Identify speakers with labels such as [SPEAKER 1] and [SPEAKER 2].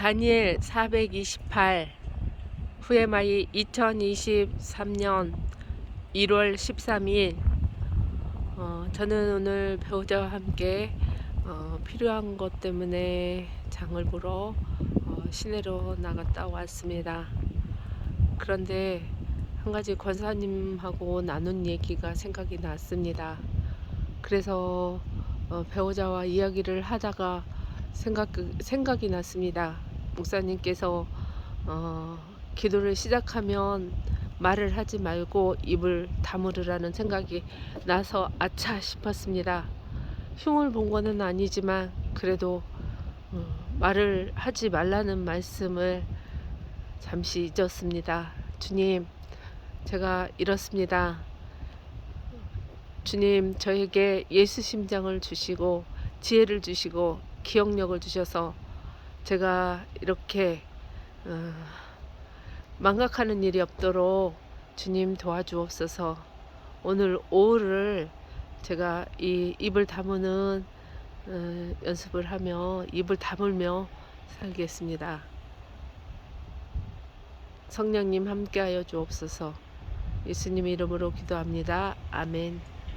[SPEAKER 1] 다니엘 428 후에마이 2023년 1월 13일 어, 저는 오늘 배우자와 함께 어, 필요한 것 때문에 장을 보러 어, 시내로 나갔다 왔습니다. 그런데 한 가지 권사님하고 나눈 얘기가 생각이 났습니다. 그래서 어, 배우자와 이야기를 하다가 생각, 생각이 났습니다. 목사님께서 어, 기도를 시작하면 말을 하지 말고 입을 다물으라는 생각이 나서 아차 싶었습니다. 흉을 본 거는 아니지만 그래도 어, 말을 하지 말라는 말씀을 잠시 잊었습니다. 주님, 제가 이렇습니다. 주님, 저에게 예수 심장을 주시고 지혜를 주시고 기억력을 주셔서 제가 이렇게 어, 망각하는 일이 없도록 주님 도와주옵소서. 오늘 오후를 제가 이 입을 다무는 어, 연습을 하며 입을 다물며 살겠습니다. 성령님 함께하여 주옵소서. 예수님 이름으로 기도합니다. 아멘.